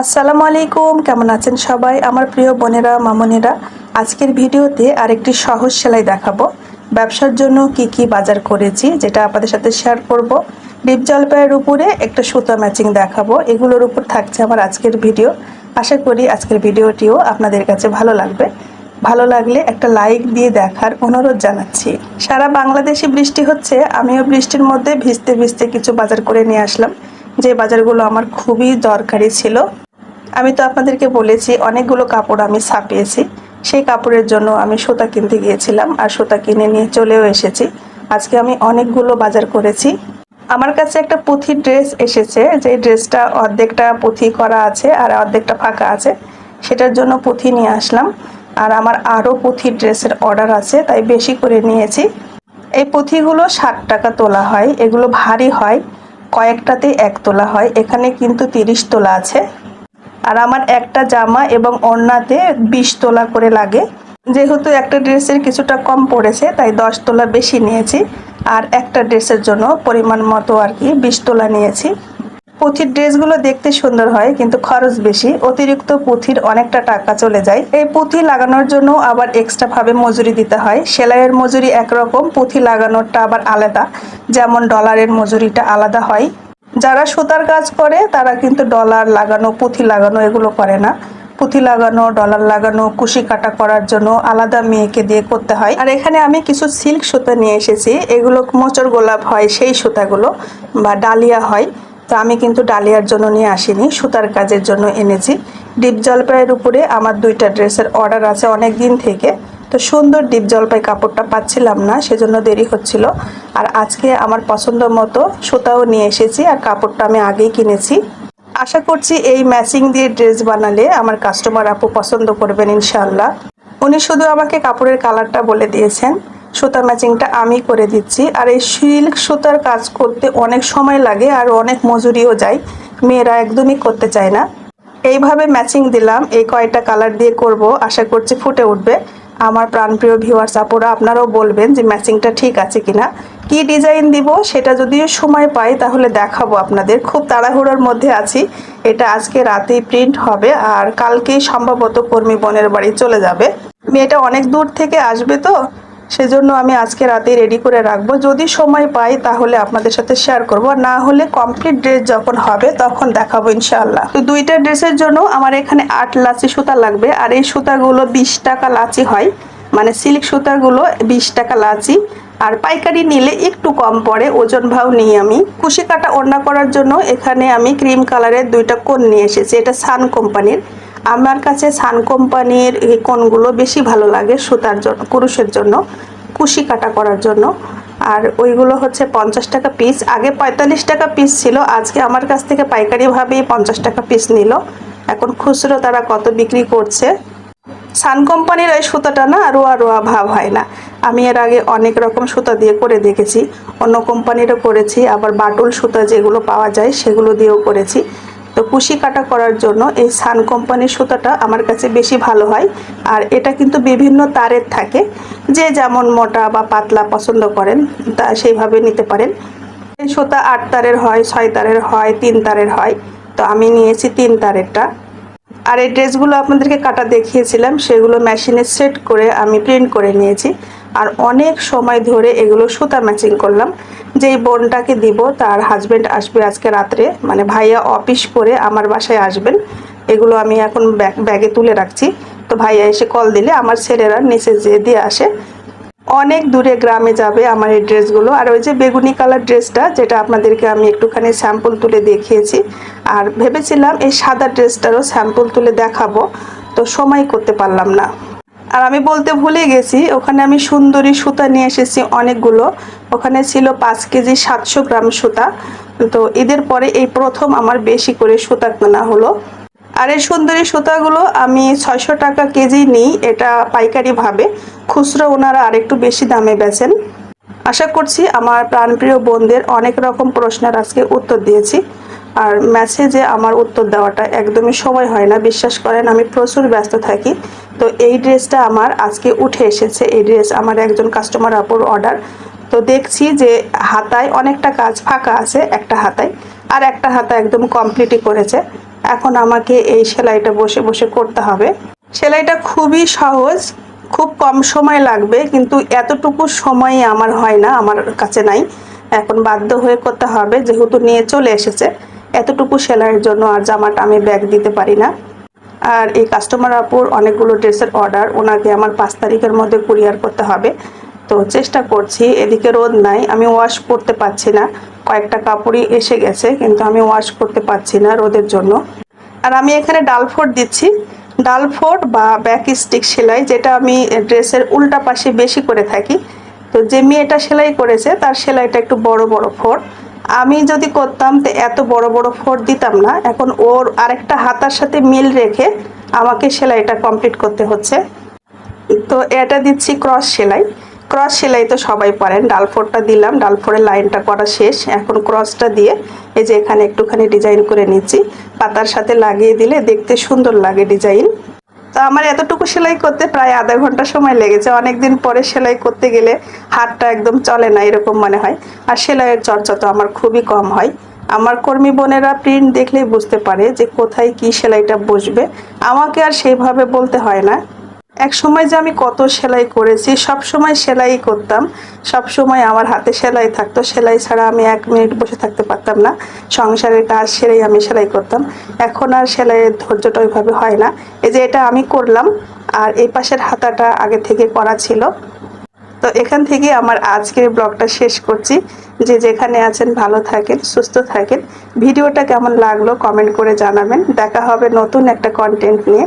আসসালামু আলাইকুম, কেমন আছেন সবাই? আমার প্রিয় বোনেরা, মামনেরা, আজকের ভিডিওতে আরেকটি সহজ সেলাই দেখাবো। ব্যবসার জন্য কি কি বাজার করেছি, যেটা আপনাদের সাথে শেয়ার করব। ডিপ জলপাইয়ের উপরে একটা সুতা ম্যাচিং দেখাবো, এগুলোর উপর থাকছে আমার আজকের ভিডিও। আশা করি আজকের ভিডিওটিও আপনাদের কাছে ভালো লাগবে। ভালো লাগলে একটা লাইক দিয়ে দেখার অনুরোধ জানাচ্ছি। সারা বাংলাদেশে বৃষ্টি হচ্ছে, আমিও বৃষ্টির মধ্যে ভিজতে ভিজতে কিছু বাজার করে নিয়ে আসলাম। যে বাজারগুলো আমার খুবই দরকারি ছিল আমি তো আপনাদেরকে বলেছি, অনেকগুলো কাপড় আমি ছাপিয়েছি। সেই কাপড়ের জন্য আমি সুতা কিনতে গিয়েছিলাম আর সুতা কিনে নিয়ে চলেও এসেছি। আজকে আমি অনেকগুলো বাজার করেছি। আমার কাছে একটা পুঁথি ড্রেস এসেছে যে ড্রেসটা অর্ধেকটা পুঁথি করা আছে আর অর্ধেকটা ফাঁকা আছে। সেটার জন্য পুঁথি নিয়ে আসলাম। আর আমার আরও পুঁথি ড্রেসের অর্ডার আছে, তাই বেশি করে নিয়েছি। এই পুঁথিগুলো ষাট টাকা তোলা হয়, এগুলো ভারী হয়। কয়েকটাতে এক তোলা হয়, এখানে কিন্তু তিরিশ তোলা আছে। আর আমার একটা জামা এবং ওড়নাতে বিশ তোলা করে লাগে। যেহেতু একটা ড্রেসের কিছুটা কম পড়েছে, তাই দশ তোলা বেশি নিয়েছি। আর একটা ড্রেসের জন্য পরিমাণ মতো আর কি বিশ তোলা নিয়েছি। পুঁথির ড্রেসগুলো দেখতে সুন্দর হয়, কিন্তু খরচ বেশি। অতিরিক্ত পুঁথির অনেকটা টাকা চলে যায়। এই পুঁথি লাগানোর জন্য আবার এক্সট্রাভাবে মজুরি দিতে হয়। সেলাইয়ের মজুরি একরকম, পুঁথি লাগানোরটা আবার আলাদা। যেমন ডলারের মজুরিটা আলাদা হয়। যারা সুতার কাজ করে, তারা কিন্তু ডলার লাগানো, পুঁথি লাগানো এগুলো করে না। পুঁথি লাগানো ডলার লাগানো, কুশি কাটা করার জন্য আলাদা মেয়েকে দিয়ে করতে হয়। আর এখানে আমি কিছু সিল্ক সুতা নিয়ে এসেছি। এগুলো মোচর গোলাপ হয়, সেই সুতাগুলো বা ডালিয়া হয়। তো আমি কিন্তু ডালিয়ার জন্য নিয়ে আসিনি, সুতার কাজের জন্য এনেছি। ডিপ জলপাইয়ের উপরে আমার দুইটা ড্রেসের অর্ডার আছে অনেক দিন থেকে। তো সুন্দর ডিপ জলপাই কাপড়টা পাচ্ছিলাম না, সেজন্য দেরি হচ্ছিল। আর আজকে আমার পছন্দ মতো সুতাও নিয়ে এসেছি আর কাপড়টা আমি আগেই কিনেছি। আশা করছি এই ম্যাচিং দিয়ে ড্রেস বানালে আমার কাস্টমার আপু পছন্দ করবেন ইনশাল্লাহ উনি শুধু আমাকে কাপড়ের কালারটা বলে দিয়েছেন। সুতা ম্যাচিংটা আমি করে দিচ্ছি। আর এই সিল্ক সুতার কাজ করতে অনেক সময় লাগে আর অনেক মজুরিও যায়। মেয়েরা একদমই করতে চায় না। এইভাবে ম্যাচিং দিলাম, এই কয়টা কালার দিয়ে করব, আশা করছি ফুটে উঠবে। আমার প্রাণপ্রিয় ভিউয়ার্স আপুরা, আপনারাও বলবেন যে ম্যাচিংটা ঠিক আছে কিনা। কি ডিজাইন দিব সেটা যদি সময় পাই, তাহলে দেখাবো আপনাদের। খুব তাড়াহুড়োর মধ্যে আছি। এটা আজকে রাতেই প্রিন্ট হবে আর কালকেই সম্ভবত কর্মী বোনের বাড়ি চলে যাবে। মেয়েটা অনেক দূর থেকে আসবে তো? সেজন্য আমি আজকে রাতে রেডি করে রাখব। যদি সময় পাই তাহলে আপনাদের সাথে শেয়ার করব। না হলে কমপ্লিট ড্রেস যখন হবে তখন দেখাবো ইনশাআল্লাহ। তো দুইটা ড্রেসের জন্য আমার এখানে আট লাচি সুতা লাগবে। আর এই সুতাগুলো বিশ টাকা লাচি হয়। মানে সিল্ক সুতাগুলো বিশ টাকা লাচি। আর পাইকারি নিলে একটু কম পড়ে, ওজন ভাও নিই আমি। কুশি কাটা ওড়না করার জন্য এখানে আমি ক্রিম কালারের দুইটা কোন নিয়ে এসেছি। এটা সান কোম্পানির আমার কাছে সান কোম্পানির এই কোনগুলো বেশি ভালো লাগে সুতার জন্য কুরুশের জন্য, কুশি কাটা করার জন্য। আর ওইগুলো হচ্ছে পঞ্চাশ টাকা পিস আগে পঁয়তাল্লিশ টাকা পিস ছিল, আজকে আমার কাছ থেকে পাইকারিভাবেই পঞ্চাশ টাকা পিস নিল। এখন খুচরো তারা কত বিক্রি করছে? সান কোম্পানির ওই সুতাটা না রোয়া রোয়া ভাব হয় না। আমি এর আগে অনেক রকম সুতা দিয়ে করে দেখেছি। অন্য কোম্পানিরও করেছি, আবার বাটুল সুতা যেগুলো পাওয়া যায় সেগুলো দিয়েও করেছি। তো কুশি কাটা করার জন্য এই সান কোম্পানির সুতাটা আমার কাছে বেশি ভালো হয়। আর এটা কিন্তু বিভিন্ন তারের থাকে। যে যেমন মোটা বা পাতলা পছন্দ করেন, তা সেইভাবে নিতে পারেন। এই সুতা আট তারের হয়, ছয় তারের হয়, তিন তারের হয়। তো আমি নিয়েছি তিন তারেরটা। আর এই ড্রেসগুলো আপনাদেরকে কাটা দেখিয়েছিলাম, সেগুলো মেশিনে সেট করে আমি প্রিন্ট করে নিয়েছি। আর অনেক সময় ধরে এগুলো সুতা ম্যাচিং করলাম। যেই বোনটাকে দিব, তার হাজব্যান্ড আসবে আজকে রাত্রে মানে ভাইয়া অফিস করে আমার বাসায় আসবেন। এগুলো আমি এখন ব্যাগ তুলে রাখছি। তো ভাইয়া এসে কল দিলে আমার ছেলেরা নিচে যেয়ে দিয়ে আসে। অনেক দূরে গ্রামে যাবে আমার এই ড্রেসগুলো। আর ওই যে বেগুনি কালার ড্রেসটা, যেটা আপনাদেরকে আমি একটুখানি স্যাম্পল তুলে দেখিয়েছি। আর ভেবেছিলাম এই সাদা ড্রেসটারও স্যাম্পল তুলে দেখাবো। তো সময় করতে পারলাম না। আর আমি বলতে ভুলে গেছি, ওখানে আমি সুন্দরী সুতা নিয়ে এসেছি অনেকগুলো। ওখানে ছিল পাঁচ কেজি সাতশো গ্রাম সুতা। তো ঈদের পরে এই প্রথম আমার বেশি করে সুতা কেনা হলো। আর এই সুন্দরী সুতাগুলো আমি ছয়শো টাকা কেজি নিই, এটা পাইকারিভাবে খুচরো ওনারা আরেকটু বেশি দামে বেচেন। আশা করছি আমার প্রাণপ্রিয় বোনদের অনেক রকম প্রশ্নের আজকে উত্তর দিয়েছি। আর মেসেজে আমার উত্তর দেওয়াটা একদমই সময় হয় না। বিশ্বাস করেন, আমি প্রচুর ব্যস্ত থাকি। তো এই ড্রেসটা আমার আজকে উঠে এসেছে। এই ড্রেস আমার একজন কাস্টমার আপুর অর্ডার তো দেখছি যে হাতায় অনেকটা কাজ ফাঁকা আছে, একটা হাতায়। আর একটা হাতা একদম কমপ্লিটই করেছে। এখন আমাকে এই সেলাইটা বসে বসে করতে হবে। সেলাইটা খুবই সহজ, খুব কম সময় লাগবে, কিন্তু এতটুকু সময় আমার হয় না, আমার কাছে নাই। এখন বাধ্য হয়ে করতে হবে, যেহেতু নিয়ে চলে এসেছে। এতটুকু সেলাইয়ের জন্য আর জামাটা আমি ব্যাগ দিতে পারি না। আর এই কাস্টমার আপুর অনেকগুলো ড্রেসের অর্ডার ওনাকে আমার পাঁচ তারিখের মধ্যে কুরিয়ার করতে হবে। তো চেষ্টা করছি, এদিকে রোদ নাই, আমি ওয়াশ করতে পারছি না। কয়েকটা কাপড়ই এসে গেছে, কিন্তু আমি ওয়াশ করতে পারছি না রোদের জন্য। আর আমি এখানে ডাল ফোট দিচ্ছি। ডাল ফোট বা ব্যাক স্টিক সেলাই, যেটা আমি ড্রেসের উল্টা পাশে বেশি করে থাকি। তো যে মেয়েটা সেলাই করেছে, তার সেলাইটা একটু বড় বড় ফোট। আমি যদি করতাম তো এত বড় বড় ফোট দিতাম না, এখন ওর আরেকটা হাতার সাথে মিল রেখে আমাকে সেলাইটা কমপ্লিট করতে হচ্ছে। তো এটা দিচ্ছি ক্রস সেলাই। ক্রস সেলাই তো সবাই পারেন ডালফোরটা দিলাম ডালফোরের লাইনটা করা শেষ। এখন ক্রসটা দিয়ে এই যে এখানে একটুখানি ডিজাইন করে নিচ্ছি। পাতার সাথে লাগিয়ে দিলে দেখতে সুন্দর লাগে ডিজাইন তো আমার এতটুকু সেলাই করতে প্রায় আধা ঘণ্টা সময় লেগেছে। অনেক দিন পরে সেলাই করতে গেলে হাতটা একদম চলে না এরকম মনে হয়। আর সেলাইয়ের চর্চা তো আমার খুবই কম হয়। আমার কর্মী বোনেরা প্রিন্ট দেখলেই বুঝতে পারে যে কোথায় কি সেলাইটা বসবে। আমাকে আর সেইভাবে বলতে হয় না। এক সময় যে আমি কত সেলাই করেছি, সব সময় সেলাই করতাম। সব সময় আমার হাতে সেলাই থাকতো। সেলাই ছাড়া আমি এক মিনিট বসে থাকতে পারতাম না। সংসারের কাজ সেরেই আমি সেলাই করতাম। এখন আর সেলাইয়ের ধৈর্যটা ওইভাবে হয় না। এই যে এটা আমি করলাম, আর এই পাশের হাতাটা আগে থেকে করা ছিল। তো এখান থেকে আমার আজকের ব্লগটা শেষ করছি। যে যেখানে আছেন, ভালো থাকেন, সুস্থ থাকেন। ভিডিওটা কেমন লাগল, কমেন্ট করে জানাবেন। দেখা হবে নতুন একটা কন্টেন্ট নিয়ে।